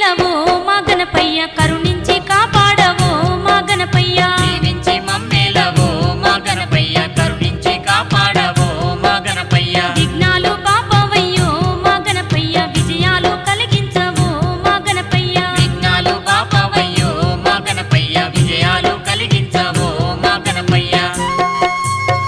నిలవో మా గణపయ్య కరుణించు